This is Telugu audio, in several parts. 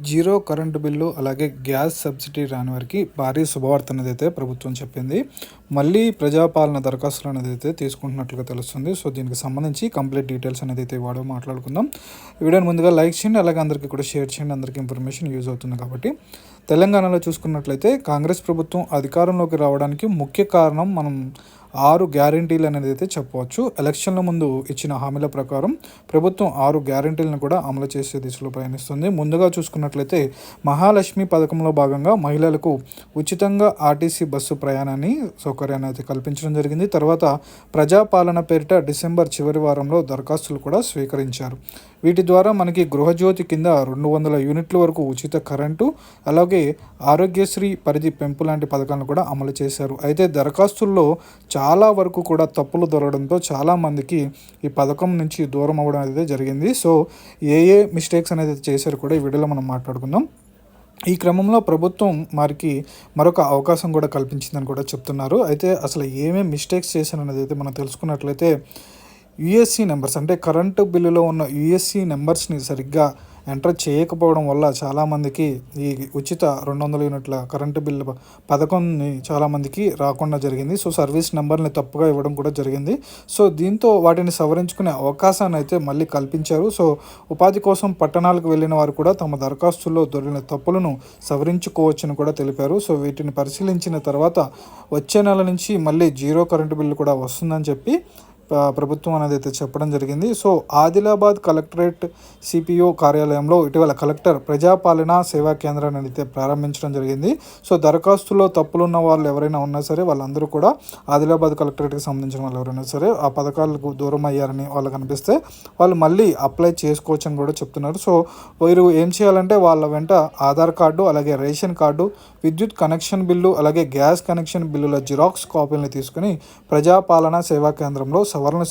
జీరో కరెంటు బిల్లు అలాగే గ్యాస్ సబ్సిడీ రాని వారికి భారీ శుభవార్త అనేది అయితే ప్రభుత్వం చెప్పింది. మళ్ళీ ప్రజాపాలన దరఖాస్తులు అనేది అయితే తీసుకుంటున్నట్లుగా తెలుస్తుంది. సో దీనికి సంబంధించి కంప్లీట్ డీటెయిల్స్ అనేది అయితే వాడు మాట్లాడుకుందాం. వీడియోని ముందుగా లైక్ చేయండి అలాగే అందరికీ కూడా షేర్ చేయండి. అందరికీ ఇన్ఫర్మేషన్ యూజ్ అవుతుంది కాబట్టి. తెలంగాణలో చూసుకున్నట్లయితే కాంగ్రెస్ ప్రభుత్వం అధికారంలోకి రావడానికి ముఖ్య కారణం మనం ఆరు గ్యారంటీలు అనేది అయితే చెప్పవచ్చు. ఎలక్షన్ల ముందు ఇచ్చిన హామీల ప్రకారం ప్రభుత్వం ఆరు గ్యారంటీలను కూడా అమలు చేసే దిశలో ప్రయాణిస్తుంది. ముందుగా చూసుకున్నట్లయితే మహాలక్ష్మి పథకంలో భాగంగా మహిళలకు ఉచితంగా ఆర్టీసీ బస్సు ప్రయాణాన్ని సౌకర్యాన్ని అయితే కల్పించడం జరిగింది. తర్వాత ప్రజాపాలన పేరిట డిసెంబర్ చివరి వారంలో దరఖాస్తులు కూడా స్వీకరించారు. వీటి ద్వారా మనకి గృహజ్యోతి కింద రెండు వందల యూనిట్ల వరకు ఉచిత కరెంటు అలాగే ఆరోగ్యశ్రీ పరిధి పెంపు లాంటి పథకాలను కూడా అమలు చేశారు. అయితే దరఖాస్తుల్లో చాలా చాలా వరకు కూడా తప్పులు దొరకడంతో చాలామందికి ఈ పథకం నుంచి దూరం అవ్వడం అనేది జరిగింది. సో ఏ ఏ మిస్టేక్స్ అనేది చేశారు కూడా ఈ వీడియోలో మనం మాట్లాడుకుందాం. ఈ క్రమంలో ప్రభుత్వం వారికి మరొక అవకాశం కూడా కల్పించిందని కూడా చెప్తున్నారు. అయితే అసలు ఏమేమి మిస్టేక్స్ చేశారనేది అయితే మనం తెలుసుకున్నట్లయితే యుఎస్సి నెంబర్స్ అంటే కరెంటు బిల్లులో ఉన్న యుఎస్సి నెంబర్స్ని సరిగ్గా ఎంటర్ చేయకపోవడం వల్ల చాలామందికి ఈ ఉచిత రెండు వందల యూనిట్ల కరెంటు బిల్లు పథకంని చాలామందికి రాకుండా జరిగింది. సో సర్వీస్ నెంబర్ని తప్పుగా ఇవ్వడం కూడా జరిగింది. సో దీంతో వాటిని సవరించుకునే అవకాశాన్ని అయితే మళ్ళీ కల్పించారు. సో ఉపాధి కోసం పట్టణాలకు వెళ్ళిన వారు కూడా తమ దరఖాస్తుల్లో దొరికిన తప్పులను సవరించుకోవచ్చని కూడా తెలిపారు. సో వీటిని పరిశీలించిన తర్వాత వచ్చే నెల నుంచి మళ్ళీ జీరో కరెంటు బిల్లు కూడా వస్తుందని చెప్పి ప్రభుత్వం అనేది అయితే చెప్పడం జరిగింది. సో ఆదిలాబాద్ కలెక్టరేట్ సిపిఓ కార్యాలయంలో ఇటీవల కలెక్టర్ ప్రజాపాలన సేవా కేంద్రాన్ని అయితే ప్రారంభించడం జరిగింది. సో దరఖాస్తులో తప్పులున్న వాళ్ళు ఎవరైనా ఉన్నా సరే వాళ్ళందరూ కూడా ఆదిలాబాద్ కలెక్టరేట్కి సంబంధించిన వాళ్ళు ఎవరైనా సరే ఆ పథకాలకు దూరం అయ్యారని వాళ్ళు కనిపిస్తే వాళ్ళు మళ్ళీ అప్లై చేసుకోవచ్చు అని కూడా చెప్తున్నారు. సో వీరు ఏం చేయాలంటే వాళ్ళ వెంట ఆధార్ కార్డు అలాగే రేషన్ కార్డు విద్యుత్ కనెక్షన్ బిల్లు అలాగే గ్యాస్ కనెక్షన్ బిల్లుల జిరాక్స్ కాపీలను తీసుకుని ప్రజాపాలన సేవా కేంద్రంలో సవరణ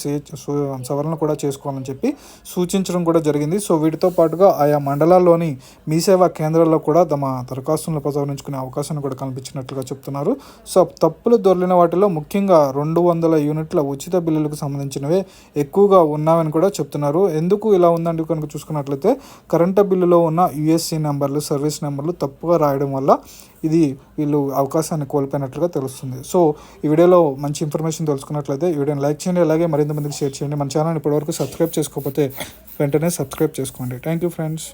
సవరణ కూడా చేసుకోవాలని చెప్పి సూచించడం కూడా జరిగింది. సో వీటితో పాటుగా ఆయా మండలాల్లోని మీ సేవా కేంద్రాల్లో కూడా తమ దరఖాస్తులను ప్రసవరించుకునే అవకాశాన్ని కూడా కల్పించినట్లుగా చెప్తున్నారు. సో తప్పులు దొరికిన వాటిలో ముఖ్యంగా రెండు వందల యూనిట్ల ఉచిత బిల్లులకు సంబంధించినవే ఎక్కువగా ఉన్నామని కూడా చెప్తున్నారు. ఎందుకు ఇలా ఉందండి? కనుక చూసుకున్నట్లయితే కరెంటు బిల్లులో ఉన్న యుఎస్సి నెంబర్లు సర్వీస్ నెంబర్లు తప్పుగా రాయడం వల్ల ఇది వీళ్ళు అవకాశాన్ని కోల్పోయినట్లుగా తెలుస్తుంది. సో ఈ వీడియోలో మంచి ఇన్ఫర్మేషన్ తెలుసుకున్నట్లయితే ఈ వీడియోని లైక్ చేయండి అలాగే మరింత మందికి షేర్ చేయండి. మన ఛానల్ ఇప్పటివరకు సబ్స్క్రైబ్ చేసుకోకపోతే వెంటనే సబ్స్క్రైబ్ చేసుకోండి. Thank you friends.